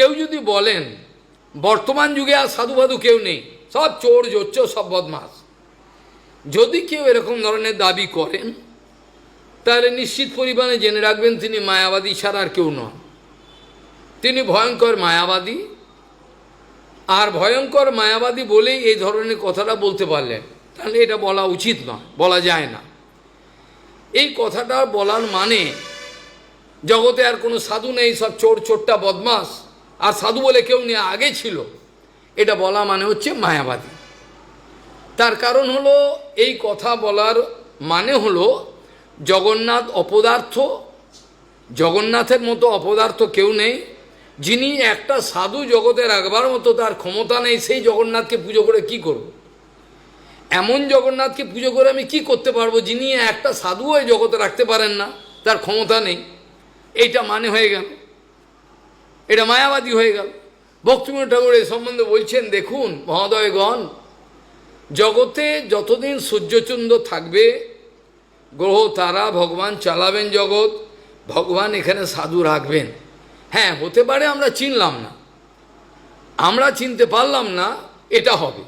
কেউ যদি বলেন, বর্তমান যুগে আর সাধু সাধুবাধু কেউ নেই, সব চোর, জোচ্চ, সব বদমাস। যদি কেউ এরকম ধরনের দাবি করেন, তাহলে নিশ্চিত পরিমাণে জেনে রাখবেন তিনি মায়াবাদী ছাড়া আর কেউ নন। তিনি ভয়ঙ্কর মায়াবাদী, আর ভয়ঙ্কর মায়াবাদী বলেই এই ধরনের কথাটা বলতে পারলেন। তাহলে এটা বলা উচিত নয় বলা যায় না। এই কথাটা বলার মানে জগতে আর কোনো সাধু নেই, সব চোর চোরটা বদমাস। আর সাধু বলে কেউ নেই আগে ছিল, এটা বলা মানে হচ্ছে মায়াবাদী। তার কারণ হলো, এই কথা বলার মানে হলো, জগন্নাথ অপদার্থ, জগন্নাথের মতো অপদার্থ কেউ নেই, যিনি একটা সাধু জগতে রাখবার মতো তার ক্ষমতা নেই, সেই জগন্নাথকে পুজো করে কি করব। এমন জগন্নাথকে পুজো করে আমি কি করতে পারব, যিনি একটা সাধুও এই জগতে রাখতে পারেন না, তার ক্ষমতা নেই। এইটা মানে হয়ে গেল। এটা মায়াবাদী হয়ে গেল। ভক্তিমূল ঠাকুর এ সম্বন্ধে বলছেন, দেখুন মহোদয়গণ, জগতে যতদিন সূর্যচন্দ্র থাকবে, গ্রহ তারা ভগবান চালাবেন জগৎ, ভগবান এখানে সাধু রাখবেন। হ্যাঁ হতে পারে আমরা চিনলাম না। আমরা চিনতে পারলাম না, এটা হবে।